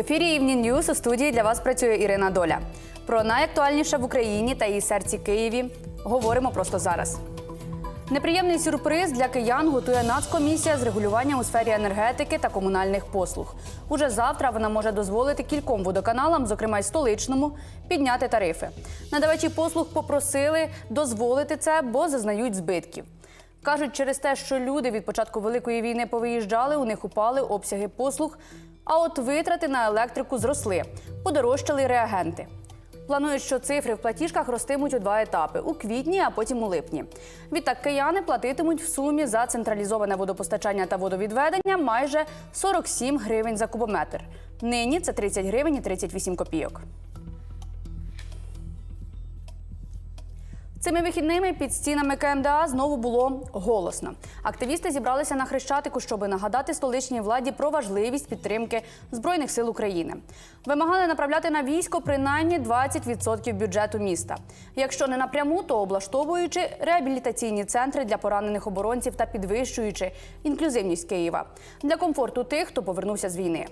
Ефірі Evening News у студії для вас працює Ірина Доля. Про найактуальніше в Україні та її серці Києві говоримо просто зараз. Неприємний сюрприз для киян готує Нацкомісія з регулювання у сфері енергетики та комунальних послуг. Уже завтра вона може дозволити кільком водоканалам, зокрема й столичному, підняти тарифи. Надавачі послуг попросили дозволити це, бо зазнають збитків. Кажуть, через те, що люди від початку великої війни повиїжджали, у них упали обсяги послуг. А от витрати на електрику зросли, подорожчали реагенти. Планують, що цифри в платіжках ростимуть у два етапи у квітні, а потім у липні. Відтак кияни платитимуть в сумі за централізоване водопостачання та водовідведення майже 47 гривень за кубометр. Нині це 30 гривень і 38 копійок. Цими вихідними під стінами КМДА знову було голосно. Активісти зібралися на хрещатику, щоб нагадати столичній владі про важливість підтримки збройних сил України. Вимагали направляти на військо принаймні 20% бюджету міста. Якщо не напряму, то облаштовуючи реабілітаційні центри для поранених оборонців та підвищуючи інклюзивність Києва для комфорту тих, хто повернувся з війни.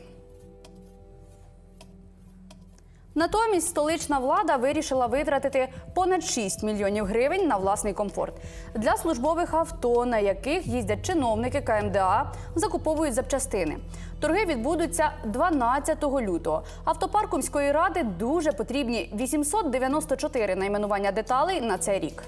Натомість столична влада вирішила витратити понад 6 мільйонів гривень на власний комфорт для службових авто, на яких їздять чиновники КМДА, закуповують запчастини. Торги відбудуться 12 лютого. Автопарку міської ради дуже потрібні 894 найменування деталей на цей рік.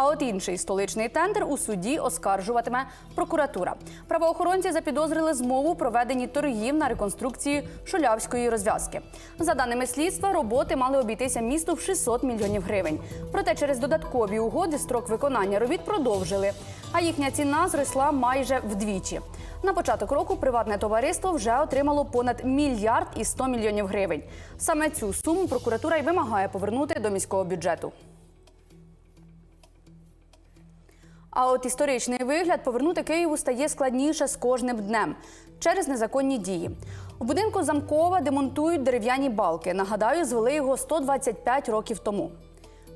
А от інший столичний тендер у суді оскаржуватиме прокуратура. Правоохоронці запідозрили змову проведені торгів на реконструкцію шулявської розв'язки. За даними слідства, роботи мали обійтися місту в 600 мільйонів гривень. Проте через додаткові угоди строк виконання робіт продовжили, а їхня ціна зросла майже вдвічі. На початок року приватне товариство вже отримало понад мільярд і 100 мільйонів гривень. Саме цю суму прокуратура й вимагає повернути до міського бюджету. А от історичний вигляд повернути Києву стає складніше з кожним днем через незаконні дії. У будинку Замкова демонтують дерев'яні балки. Нагадаю, звели його 125 років тому.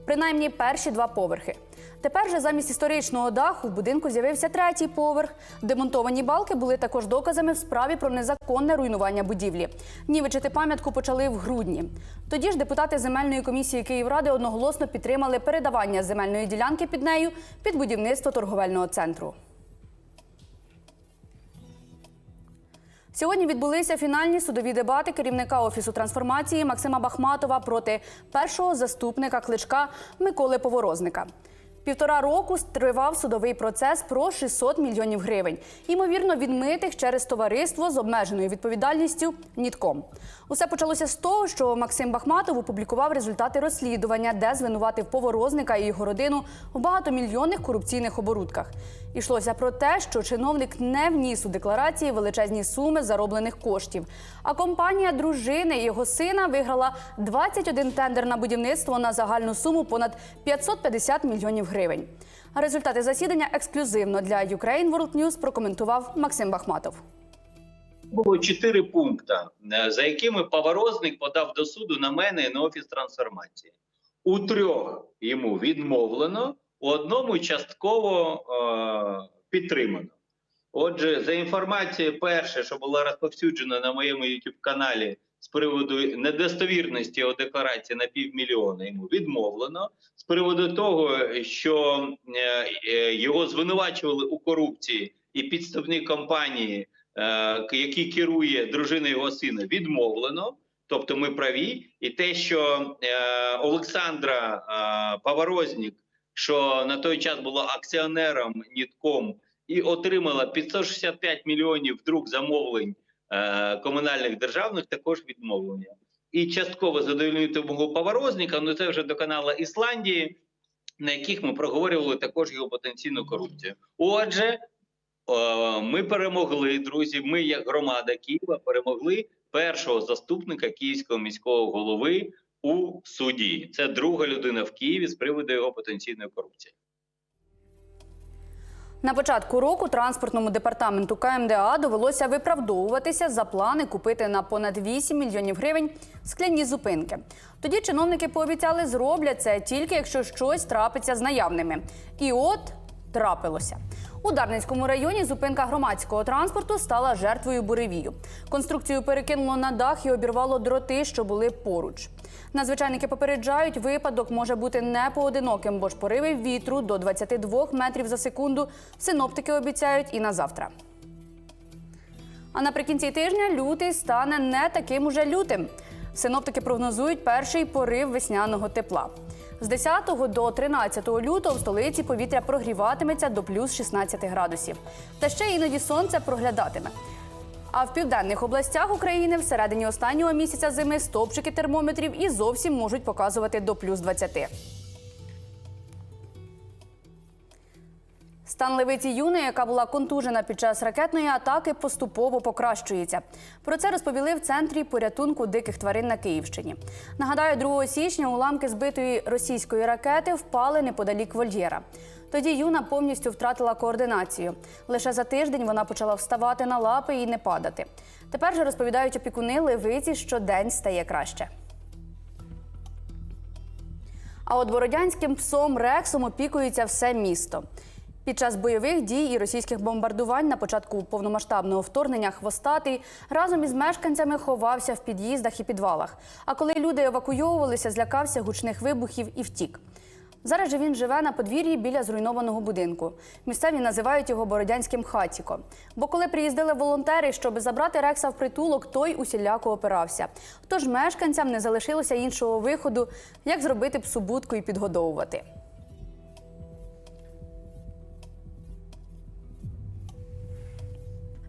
Принаймні перші два поверхи. Тепер же замість історичного даху в будинку з'явився третій поверх. Демонтовані балки були також доказами в справі про незаконне руйнування будівлі. Нівечити пам'ятку почали в грудні. Тоді ж депутати земельної комісії Київради одноголосно підтримали передавання земельної ділянки під нею під будівництво торговельного центру. Сьогодні відбулися фінальні судові дебати керівника офісу трансформації Максима Бахматова проти першого заступника кличка Миколи Поворозника. Півтора року тривав судовий процес про 600 мільйонів гривень, ймовірно, відмитих через товариство з обмеженою відповідальністю Нітком. Усе почалося з того, що Максим Бахматов опублікував результати розслідування, де звинуватив поворозника і його родину в багатомільйонних корупційних оборудках. Ішлося про те, що чиновник не вніс у декларації величезні суми зароблених коштів. А компанія дружини і його сина виграла 21 тендер на будівництво на загальну суму понад 550 мільйонів гривень. А результати засідання ексклюзивно для Ukraine World News прокоментував Максим Бахматов. Було чотири пункти, е, за якими Поворозник подав до суду на мене і на офіс трансформації. У трьох йому відмовлено, у одному частково е, підтримано. Отже, за інформацією, перше, що було розповсюджено на моєму youtube каналі з приводу недостовірності його декларації на півмільйона, йому відмовлено. З приводу того, що е, е, його звинувачували у корупції і підставні компанії е, який керує дружиною його сина, відмовлено. Тобто ми праві, і те, що Олександра Паворознік, що на той час була акціонером Нітком і отримала 565 мільйонів вдруг замовлень комунальних державних, також відмовлення. І частково задовольнити мого Паворозника, ну це вже до каналу Ісландії, на яких ми проговорювали також його потенційну корупцію. Отже, Е, Ми перемогли, друзі. Ми, як громада Києва, перемогли першого заступника київського міського голови у суді. Це друга людина в Києві з приводу його потенційної корупції. На початку року транспортному департаменту КМДА довелося виправдовуватися за плани купити на понад 8 мільйонів гривень скляні зупинки. Тоді чиновники пообіцяли, зроблять це тільки якщо щось трапиться з наявними. І от трапилося. У Дарницькому районі зупинка громадського транспорту стала жертвою буревію. Конструкцію перекинуло на дах і обірвало дроти, що були поруч. Надзвичайники попереджають, випадок може бути не поодиноким, бо ж пориви вітру до 22 метрів за секунду синоптики обіцяють і на завтра. А наприкінці тижня лютий стане не таким уже лютим. Синоптики прогнозують перший порив весняного тепла. З 10 до 13 лютого в столиці повітря прогріватиметься до плюс 16 градусів. Та ще іноді сонце проглядатиме. А в південних областях України всередині останнього місяця зими стопчики термометрів і зовсім можуть показувати до плюс 20. Стан левиці Юни, яка була контужена під час ракетної атаки, поступово покращується. Про це розповіли в центрі порятунку диких тварин на Київщині. Нагадаю, 2 січня уламки збитої російської ракети впали неподалік вольєра. Тоді Юна повністю втратила координацію. Лише за тиждень вона почала вставати на лапи і не падати. Тепер же розповідають опікуни левиці, що день стає краще. А от бородянським псом Рексом опікується все місто. Під час бойових дій і російських бомбардувань на початку повномасштабного вторгнення хвостатий разом із мешканцями ховався в під'їздах і підвалах. А коли люди евакуйовувалися, злякався гучних вибухів і втік. Зараз же він живе на подвір'ї біля зруйнованого будинку. Місцеві називають його бородянським хатіко. Бо коли приїздили волонтери, щоб забрати Рекса в притулок, той усіляко опирався. Тож мешканцям не залишилося іншого виходу, як зробити псу будку і підгодовувати.